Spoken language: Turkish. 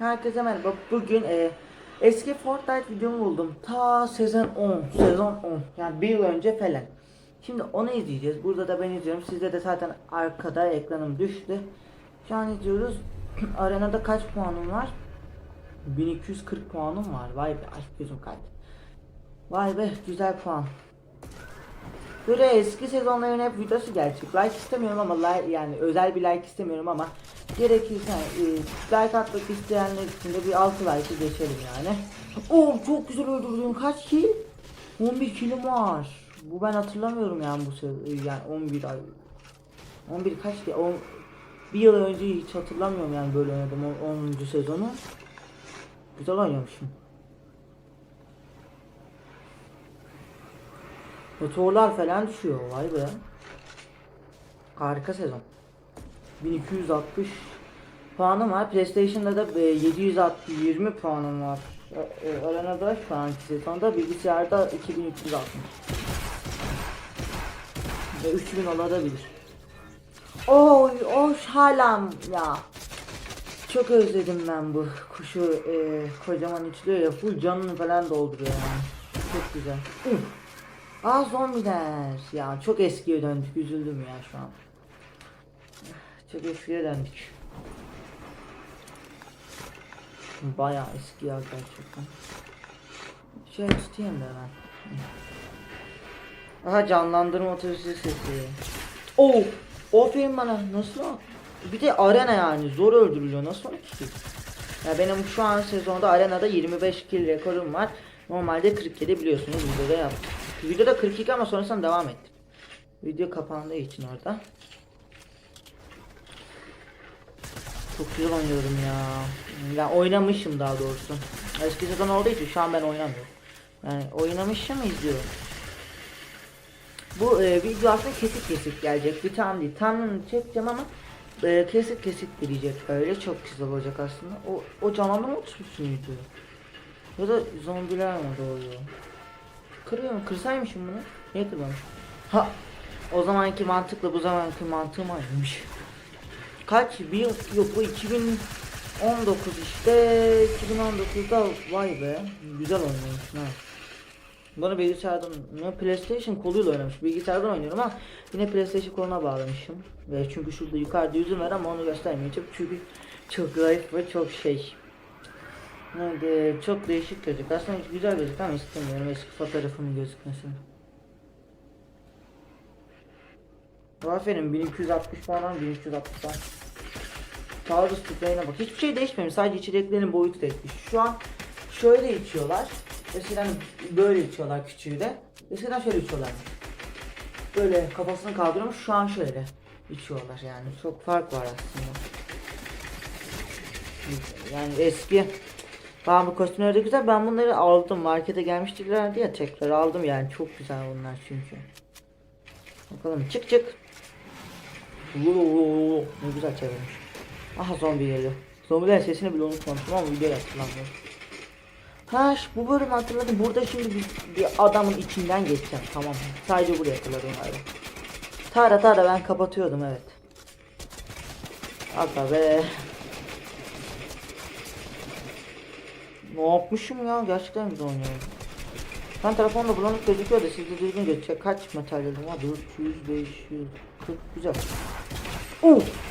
Herkese merhaba. Bugün e, eski Fortnite videomu buldum. Ta sezon 10, sezon 10. Yani bir yıl önce falan. Şimdi onu izleyeceğiz. Burada da ben izliyorum. Sizde de zaten arkada ekranım düştü. Şu an izliyoruz. Arenada kaç puanım var? 1240 puanım var. Vay be aşk gözüm kaydı. Vay be güzel puan. Böyle eski sezonların hep videosu gelecek. Like istemiyorum ama like yani özel bir like istemiyorum ama gerekirse e, like atmak isteyenler için de bir 6 like'ı geçelim yani. Oo çok güzel öldürdüm. Kaç kill? 11 killim var. Bu ben hatırlamıyorum yani bu se- yani 11 ay. 11 kaç ki? 10 bir yıl önce hiç hatırlamıyorum yani böyle oynadım o 10. sezonu. Güzel oynamışım. Motorlar falan düşüyor vay be. Harika sezon. 1260 puanım var. PlayStation'da da e, 720 puanım var. E, e, Arena'da şu anki sezonda bilgisayarda 2360. Ve 3000 olabilir. Oy oy halam ya. Çok özledim ben bu kuşu e, kocaman içliyor ya full canını falan dolduruyor yani. Çok güzel. Uf. Aa zombiler. Ya çok eskiye döndük. Üzüldüm ya şu an. Çok eskiye döndük. Bayağı eski ya gerçekten. Şey tutayım da ben. Aha canlandırma otobüsü sesi. Oo, aferin bana. Nasıl? Bir de arena yani zor öldürülüyor. Nasıl 12 kill? Ya benim şu an sezonda arenada 25 kill rekorum var. Normalde 47 biliyorsunuz videoda yaptım. Videoda 42 ama sonrasında devam ettim. Video kapandığı için orada. Çok güzel oynuyorum ya. Ya oynamışım daha doğrusu. Eski sezon olduğu için şu an ben oynamıyorum. Yani oynamışım izliyorum. Bu e, video aslında kesik kesik gelecek. Bir tam değil. Tamını çekeceğim ama e, kesik kesik gelecek öyle. Çok güzel olacak aslında. O, o canlandırma otobüsü müydü? Ya da zombiler mi doğuyor? Kırıyor mu? Kırsaymışım bunu. Niye kırmamışım? Ha! O zamanki mantıkla bu zamanki mantığım aynıymış. Kaç? Bir yıl, yok bu 2019 işte 2019'da vay be güzel oynamış ha. Bunu bilgisayardan, ne PlayStation koluyla oynamış. Bilgisayardan oynuyorum ama yine PlayStation koluna bağlamışım. Ve çünkü şurada yukarıda yüzüm var ama onu göstermeyeceğim. Çünkü çok zayıf ve çok şey. Evet, e, çok değişik gözüküyor. Aslında güzel gözüküyor ama istemiyorum eski fotoğrafımın gözükmesini. Aferin 1260 falan 1360 falan. Taarruz tüfeğine bak. Hiçbir şey değişmemiş. Sadece içeceklerin boyutu değişmiş. Şu an şöyle içiyorlar. Eskiden böyle içiyorlar küçüğü de. Eskiden şöyle içiyorlar. Böyle kafasını kaldırmış. Şu an şöyle içiyorlar yani. Çok fark var aslında. Yani eski Tamam bu kostümler de güzel. Ben bunları aldım. Markete gelmiştiler diye tekrar aldım yani. Çok güzel bunlar çünkü. Bakalım çık çık. Oo, ne güzel çevirmiş. Aha zombi geliyor. Zombilerin sesini bile unutmamışım ama video hatırlamıyorum. Ha bu bölümü hatırladım. Burada şimdi bir, bir adamın içinden geçeceğim. Tamam. Sadece buraya hatırladım galiba. Tara tara ben kapatıyordum evet. Aga be. Ne yapmışım ya? Gerçekten güzel oynuyorum. Ben telefonda bulanık gözüküyor da sizde düzgün gözükecek. Kaç materyalim var? 400, 500, 40 güzel. Uf!